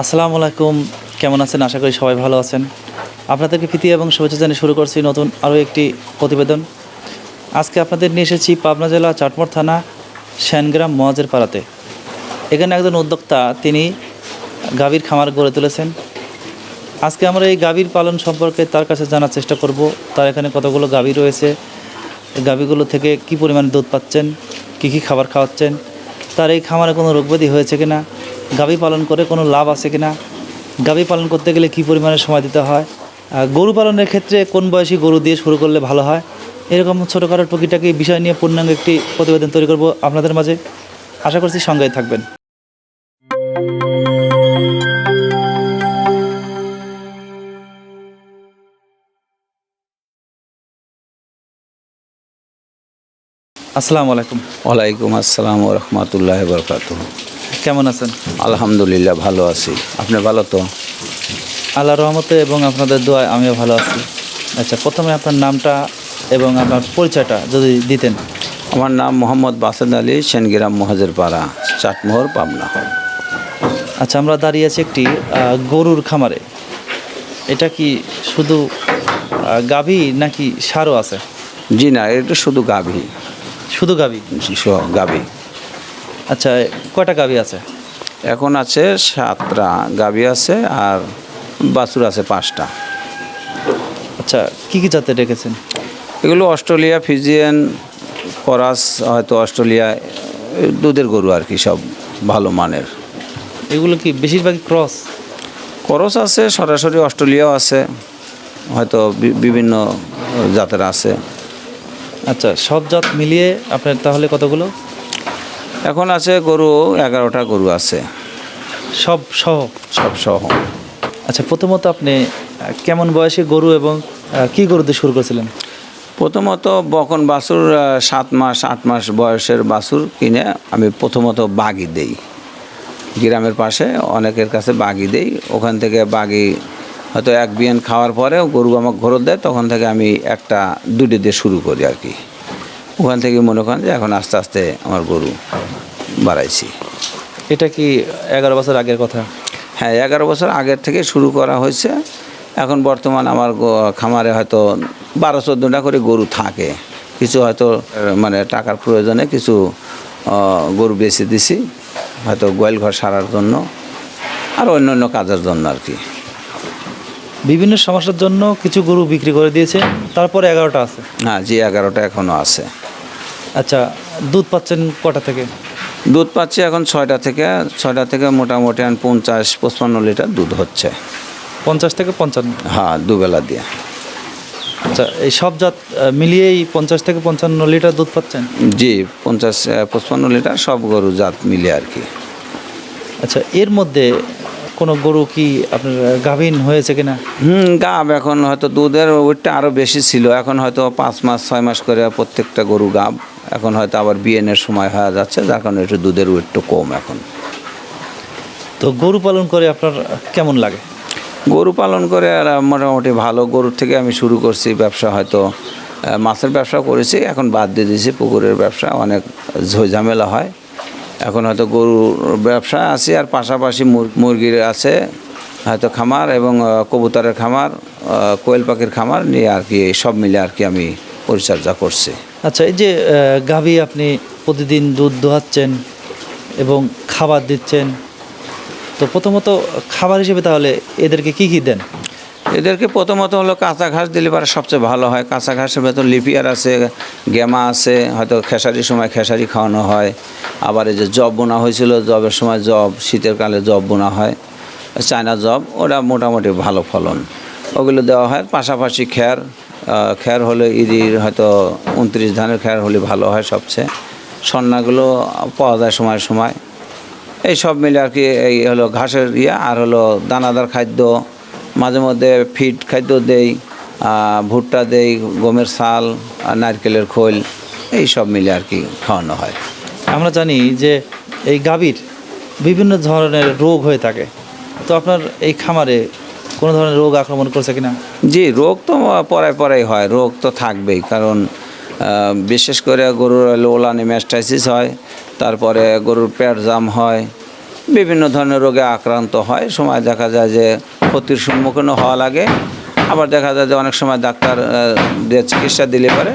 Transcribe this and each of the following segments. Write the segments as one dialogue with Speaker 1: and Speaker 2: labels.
Speaker 1: আসসালামু আলাইকুম, কেমন আছেন? আশা করি সবাই ভালো আছেন। আপনাদেরকে প্রীতি এবং শুভেচ্ছা জানিয়ে শুরু করছি নতুন আরও একটি প্রতিবেদন। আজকে আপনাদের নিয়ে এসেছি পাবনা জেলা চাটমোড় থানা শ্যানগ্রাম মহাজের পাড়াতে। এখানে একজন উদ্যোক্তা, তিনি গাভীর খামার গড়ে তুলেছেন। আজকে আমরা এই গাভীর পালন সম্পর্কে তার কাছে জানার চেষ্টা করব। তার এখানে কতগুলো গাভী রয়েছে? গাভীগুলো থেকে কি পরিমাণে দুধ পাচ্ছেন? কী কী খাবার খাওয়াচ্ছেন? তার এই খামারে কোনো রোগব্যাধি হয়েছে কিনা? গাভী পালন করে কোনো লাভ আছে কিনা? গাভী পালন করতে গেলে কি পরিমাণে সময় দিতে হয়? গরু পালনের ক্ষেত্রে কোন বয়সী গরু দিয়ে শুরু করলে ভালো হয়? এরকম ছোটো ছোটোখাটো টুকিটাকি বিষয় নিয়ে পূর্ণাঙ্গ একটি প্রতিবেদন তৈরি করব আপনাদের মাঝে। আশা করছি সঙ্গেই থাকবেন। আসসালামু আলাইকুম।
Speaker 2: ওয়ালাইকুম আসসালাম রহমতুল্লাহ বরকাত
Speaker 1: কেমন আছেন?
Speaker 2: আলহামদুলিল্লাহ ভালো আছি। আপনি ভালো তো?
Speaker 1: আল্লাহ রহমতে এবং আপনাদের দোয়ায় আমিও ভালো আছি। আচ্ছা প্রথমে আপনার নামটা এবং আপনার পরিচয়টা যদি দিতেন।
Speaker 2: আমার নাম মোহাম্মদ বাসেদ আলী সেনগিরাম মহাজের পাড়া চাটমোহর পাবনা।
Speaker 1: আচ্ছা আমরা দাঁড়িয়ে আছি একটি গরুর খামারে। এটা কি শুধু গাভী নাকি সারও আছে?
Speaker 2: জি না এটা শুধু গাভী।
Speaker 1: শুধু
Speaker 2: স- গাভী
Speaker 1: আচ্ছা কয়টা গাভী আছে?
Speaker 2: এখন আছে সাতটা গাভী আছে আর বাছুর আছে পাঁচটা।
Speaker 1: আচ্ছা কি কি জাতের রেখেছেন?
Speaker 2: এগুলো অস্ট্রেলিয়া ফিজিয়ান করাস হয়তো অস্ট্রেলিয়া দুধের গরু আর কি সব ভালো মানের।
Speaker 1: এগুলো কি বেশিরভাগ ক্রস?
Speaker 2: ক্রস আছে সরাসরি অস্ট্রেলিয়াও আছে হয়তো বিভিন্ন জাতের আছে।
Speaker 1: আচ্ছা সব জাত মিলিয়ে আপনার তাহলে কতগুলো?
Speaker 2: এখন আছে গরু এগারোটা গরু আছে।
Speaker 1: সব সহ?
Speaker 2: সব সহ।
Speaker 1: আচ্ছা প্রথমত আপনি কেমন বয়সে গরু এবং কি গরু দিয়ে শুরু করেছিলেন?
Speaker 2: প্রথমত বকন আহ, সাত মাস আট মাস বয়সের বাছুর কিনে আমি প্রথমত বাগি দেই। গ্রামের পাশে অনেকের কাছে বাগি দেই। ওখান থেকে বাগি হয়তো এক বিয়ান খাওয়ার পরে গরু আমাকে ঘরত দেয় তখন থেকে আমি একটা দুটি দিয়ে শুরু করি আর কি। ওখান থেকে মনে করেন যে এখন আস্তে আস্তে আমার গরু বাড়াইছি।
Speaker 1: এটা কি এগারো বছর আগের কথা?
Speaker 2: হ্যাঁ এগারো বছর আগের থেকে শুরু করা হয়েছে। এখন বর্তমান আমার খামারে হয়তো বারো চোদ্দোটা করে গরু থাকে। কিছু হয়তো মানে টাকার প্রয়োজনে কিছু গরু বেছে দিছি হয়তো গোয়াল ঘর সারার জন্য আর অন্য অন্য কাজের জন্য আর কি।
Speaker 1: বিভিন্ন সমস্যার জন্য কিছু গরু বিক্রি করে দিয়েছে। তারপরে এগারোটা আছে।
Speaker 2: হ্যাঁ জি এগারোটা এখনও আছে।
Speaker 1: আচ্ছা দুধ পাচ্ছেন কটা থেকে?
Speaker 2: দুধ পাচ্ছি এখন ছয়টা থেকে। ছয়টা থেকে মোটামুটি পঞ্চাশ পঁচপান্ন লিটার দুধ হচ্ছে।
Speaker 1: পঞ্চাশ থেকে পঞ্চান্ন?
Speaker 2: হ্যাঁ দুবেলা দিয়ে।
Speaker 1: আচ্ছা এই সব জাত মিলিয়েই পঞ্চাশ থেকে পঞ্চান্ন লিটার দুধ পাচ্ছেন?
Speaker 2: জি পঞ্চাশ পঁচপান্ন লিটার সব গরু জাত মিলে আর কি।
Speaker 1: আচ্ছা এর মধ্যে কোনো গরু কি আপনার গাভীন হয়েছে কিনা?
Speaker 2: হুম গাব এখন হয়তো দুধের ওয়েটটা আরও বেশি ছিল। এখন হয়তো পাঁচ মাস ছয় মাস করে প্রত্যেকটা গরু গাব এখন হয়তো আবার বিয়েনের সময় হয়ে যাচ্ছে যার কারণে একটু দুধের ওয়েটটা কম এখন।
Speaker 1: তো গরু পালন করে আপনার কেমন লাগে?
Speaker 2: গরু পালন করে আর মোটামুটি ভালো। গরুর থেকে আমি শুরু করছি ব্যবসা হয়তো মাছের ব্যবসা করেছি এখন বাদ দিয়ে দিয়েছি পুকুরের ব্যবসা অনেক ঝামেলা হয়। এখন হয়তো গরুর ব্যবসা আছে, আর পাশাপাশি মুর- মুরগির আছে, হয়তো খামার এবং কবুতরের খামার কোয়েল পাখির খামার নিয়ে আর কি সব মিলে আর কি আমি পরিচর্যা করছি।
Speaker 1: আচ্ছা এই যে গাভী আপনি প্রতিদিন দুধ দোহাচ্ছেন এবং খাবার দিচ্ছেন, তো প্রথমত খাবার হিসেবে তাহলে এদেরকে কি কি দেন?
Speaker 2: এদেরকে প্রথমত হলো কাঁচা ঘাস দিলে পারে সবচেয়ে ভালো হয়। কাঁচা ঘাসের ভেতর লিপিয়ার আছে গেমা আছে, হয়তো খেসারির সময় খেসারি খাওয়ানো হয়। আবার এই যে জব বোনা হয়েছিল জবের সময় জব শীতের কালে জব বোনা হয়। চায়না জব ওটা মোটামুটি ভালো ফলন। ওগুলো দেওয়া হয়। পাশাপাশি খ্যার খ্যার হলে ইরির হয়তো উনত্রিশ ধানের খ্যার হলে ভালো হয় সবচেয়ে। সন্নাগুলো পাওয়া যায় সময় সময়। এই সব মিলে আর কি, এই হলো ঘাসের ইয়ে আর হলো দানাদার খাদ্য মাঝে মধ্যে ফিড খাদ্য দেই ভুট্টা দেই গমের আর নারকেলের খোল এই সব মিলে আর কি খাওয়ানো হয়।
Speaker 1: আমরা জানি যে এই গাভীর বিভিন্ন ধরনের রোগ হয়ে থাকে। তো আপনার এই খামারে কোনো ধরনের রোগ আক্রমণ করছে কিনা?
Speaker 2: জি রোগ তো পরায় পরাই হয় রোগ তো থাকবেই। কারণ বিশেষ করে গরুর লোলানি ম্যাস্টাইসিস হয় তারপরে গরুর পেট জাম হয় বিভিন্ন ধরনের রোগে আক্রান্ত হয়। সময় দেখা যায় যে ক্ষতির সম্মুখীনও হওয়া লাগে। আবার দেখা যায় যে অনেক সময় ডাক্তার চিকিৎসা দিলে পরে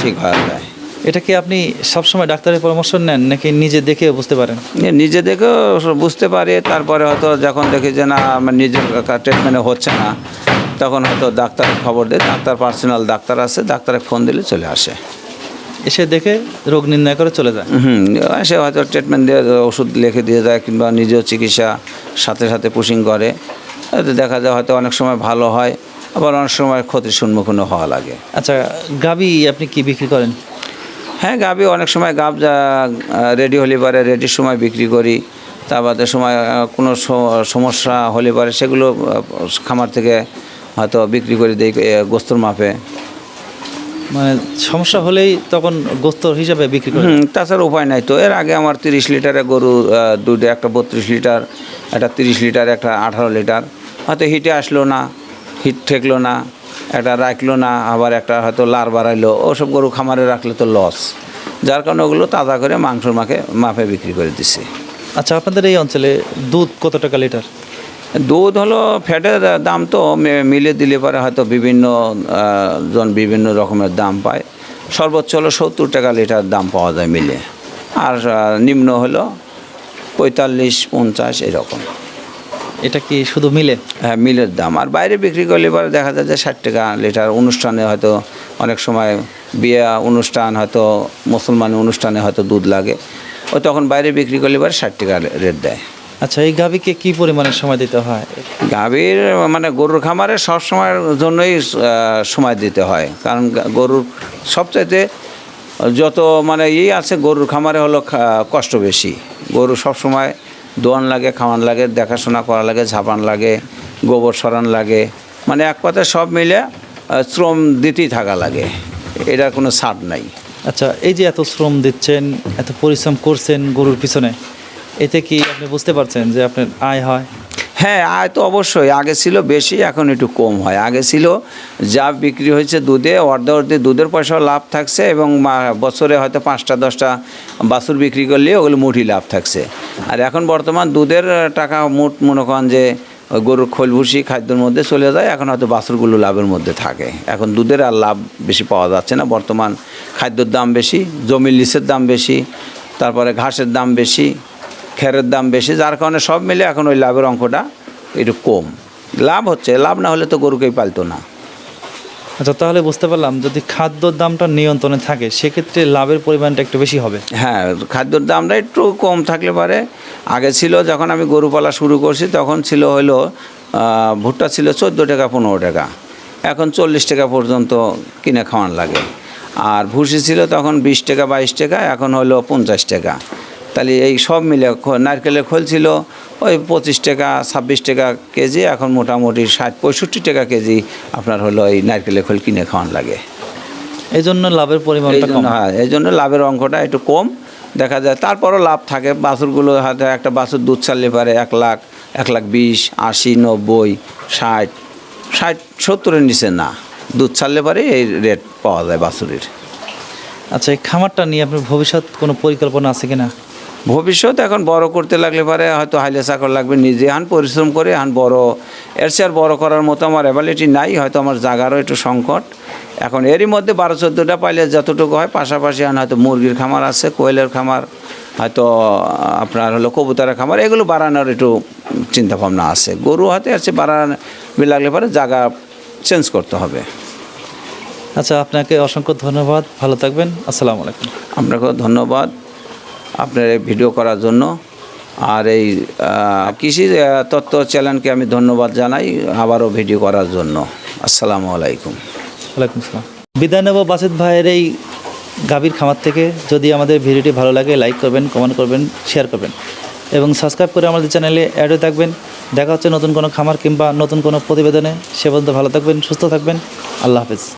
Speaker 2: ঠিক হয়ে যায়।
Speaker 1: এটা কি আপনি সবসময় ডাক্তারের পরামর্শ নেন নাকি নিজে দেখে বুঝতে পারেন?
Speaker 2: নিজে দেখেও বুঝতে পারি তারপরে হয়তো যখন দেখি যে না আমার নিজের ট্রিটমেন্টে হচ্ছে না তখন হয়তো ডাক্তারের খবর দেয় ডাক্তার পার্সোনাল ডাক্তার আছে ডাক্তারে ফোন দিলে চলে আসে।
Speaker 1: এসে দেখে রোগ নির্ণয় করে চলে যায়।
Speaker 2: হুম এসে হয়তো ট্রিটমেন্ট দিয়ে ওষুধ লিখে দিয়ে যায় কিংবা নিজেও চিকিৎসা সাথে সাথে পুশিং করে। দেখা যায় হয়তো অনেক সময় ভালো হয় আবার অনেক সময় ক্ষতির সম্মুখীন হওয়া লাগে।
Speaker 1: আচ্ছা গাবি আপনি কি বিক্রি করেন?
Speaker 2: হ্যাঁ গাবি অনেক সময় গাব যা রেডি হলে পারে রেডির সময় বিক্রি করি তা বাদে সময় কোনো সমস্যা হলে পারে সেগুলো খামার থেকে হয়তো বিক্রি করে দেই গোস্তর মাপে।
Speaker 1: মানে সমস্যা হলেই তখন গোস্তর হিসাবে বিক্রি
Speaker 2: হুম, তাছাড়া উপায় নাই তো। এর আগে আমার তিরিশ লিটারের গরু দুধে একটা বত্রিশ লিটার একটা তিরিশ লিটার একটা আঠারো লিটার। হয়তো হিটে আসলো না হিট ঠেকলো না একটা রাখল না আবার একটা হয়তো লার বাড়াইলো। ওসব গরু খামারে রাখলে তো লস যার কারণে ওগুলো তাজা করে মাংসর মাখে মাপে বিক্রি করে দিছি।
Speaker 1: আচ্ছা আপনাদের এই অঞ্চলে দুধ কত টাকা লিটার?
Speaker 2: দুধ হলো ফ্যাটের দাম তো মিলে দিলে পরে হয়তো বিভিন্ন জন বিভিন্ন রকমের দাম পায়। সর্বোচ্চ হলো সত্তর টাকা লিটার দাম পাওয়া যায় মিলে আর নিম্ন হলো পঁয়তাল্লিশ পঞ্চাশ এরকম।
Speaker 1: এটা কি শুধু মিলে?
Speaker 2: হ্যাঁ মিলের দাম। আর বাইরে বিক্রি করলে পরে দেখা যায় যে ষাট টাকা লিটার অনুষ্ঠানে হয়তো অনেক সময় বিয়ে অনুষ্ঠান হয়তো মুসলমান অনুষ্ঠানে হয়তো দুধ লাগে। ও তখন বাইরে বিক্রি করলে পরে ষাট টাকা রেট দেয়।
Speaker 1: আচ্ছা এই গাভীকে কি পরিমাণে সময় দিতে হয়?
Speaker 2: গাভীর মানে গরুর খামারে সব সময়ের জন্যই সময় দিতে হয়। কারণ গরুর সবচাইতে যত মানে ই আছে গরুর খামারে হলো কষ্ট বেশি। গরু সব সময় দোয়ান লাগে খাওয়ান লাগে দেখাশোনা করা লাগে ঝাপান লাগে গোবর সরান লাগে। মানে এক কথায় সব মিলে শ্রম দিতেই থাকা লাগে। এটার কোনো ছাড় নাই।
Speaker 1: আচ্ছা এই যে এত শ্রম দিচ্ছেন এত পরিশ্রম করছেন গরুর পিছনে এতে কি আপনি বুঝতে পারছেন যে আপনার আয় হয়?
Speaker 2: হ্যাঁ আয় তো অবশ্যই। আগে ছিল বেশি, এখন একটু কম হয়। আগে ছিল যা বিক্রি হয়েছে দুধে অর্ধে অর্ধে দুধের পয়সাও লাভ থাকছে এবং বছরে হয়তো পাঁচটা, দশটা বাছুর বিক্রি করলে ওগুলো মুঠি লাভ থাকছে। আর এখন বর্তমান দুধের টাকা মুঠ মনে করেন যে, ওই গরুর খোলভুসি খাদ্যের মধ্যে চলে যায়, এখন হয়তো বাছুরগুলো লাভের মধ্যে থাকে। এখন দুধের আর লাভ বেশি পাওয়া যাচ্ছে না। বর্তমান খাদ্যের দাম বেশি, জমির লিসের দাম বেশি, তারপরে ঘাসের দাম বেশি খেরের দাম বেশি যার কারণে সব মিলে এখন ওই লাভের অঙ্কটা একটু কম। লাভ হচ্ছে লাভ না হলে তো গরুকেই পালতো না।
Speaker 1: আচ্ছা তাহলে বুঝতে পারলাম যদি খাদ্যর দামটা নিয়ন্ত্রণে থাকে সেক্ষেত্রে লাভের পরিমাণটা একটু বেশি হবে।
Speaker 2: হ্যাঁ খাদ্যর দামটা একটু কম থাকলে পারে। আগে ছিল যখন আমি গরু পালা শুরু করছি তখন ছিল হলো ভুট্টা ছিল চোদ্দ টাকা পনেরো টাকা। এখন চল্লিশ টাকা পর্যন্ত কিনে খাওয়ান লাগে। আর ভুসি ছিল তখন বিশ টাকা বাইশ টাকা এখন হলো পঞ্চাশ টাকা। তাহলে এই সব মিলে নারকেলের খোল ছিল ওই পঁচিশ টাকা ছাব্বিশ টাকা কেজি এখন মোটামুটি ষাট পঁয়ষট্টি টাকা কেজি আপনার হলো এই নারকেলের খোল কিনে খাওয়ান লাগে।
Speaker 1: এই জন্য লাভের পরিমাণটা কম।
Speaker 2: হ্যাঁ এই জন্য লাভের অঙ্কটা একটু কম দেখা যায়। তারপরও লাভ থাকে বাছুরগুলো হয়তো একটা বাছুর দুধ ছাড়লে পারে এক লাখ এক লাখ বিশ আশি নব্বই ষাট ষাট সত্তরের নিচে না দুধ ছাড়লে পারে এই রেট পাওয়া যায় বাছুরের।
Speaker 1: আচ্ছা এই খামারটা নিয়ে আপনার ভবিষ্যৎ কোনো পরিকল্পনা আছে কিনা?
Speaker 2: ভবিষ্যৎ এখন বড় করতে লাগলে পারে হয়তো হাইলে চাকর লাগবে নিজে হান পরিশ্রম করে হান বড় এর চেয়ে আর বড় করার মতো আমার অ্যাবিলিটি নাই হয়তো আমার জায়গারও একটু সংকট। এখন এরই মধ্যে বারো চোদ্দোটা পাইলে যতটুকু হয় পাশাপাশি হান হয়তো মুরগির খামার আছে কোয়েলের খামার হয়তো আপনার হলো কবুতরের খামার এগুলো বাড়ানোর একটু চিন্তাভাবনা আছে। গরু হয়তো আছে বাড়ানো লাগলে পরে জায়গা চেঞ্জ করতে হবে।
Speaker 1: আচ্ছা আপনাকে অসংখ্য ধন্যবাদ। ভালো থাকবেন। আসসালামু আলাইকুম।
Speaker 2: আপনাকেও ধন্যবাদ। আপনার এই ভিডিও করার জন্য। আর এই কৃষি তত্ত্ব চ্যানেলকে আমি ধন্যবাদ জানাই আবারও ভিডিও করার জন্য। আসসালামু আলাইকুম।
Speaker 1: ওয়ালাইকুম আসসালাম। বিদায় নেব বাসিত ভাইয়ের এই গাভীর খামার থেকে। যদি আমাদের ভিডিওটি ভালো লাগে, লাইক করবেন, কমেন্ট করবেন, শেয়ার করবেন। এবং সাবস্ক্রাইব করে আমাদের চ্যানেলে অ্যাডও থাকবেন। দেখা হচ্ছে নতুন কোনো খামার কিংবা নতুন কোনো প্রতিবেদনে। সে পর্যন্ত ভালো থাকবেন, সুস্থ থাকবেন। আল্লাহ হাফেজ।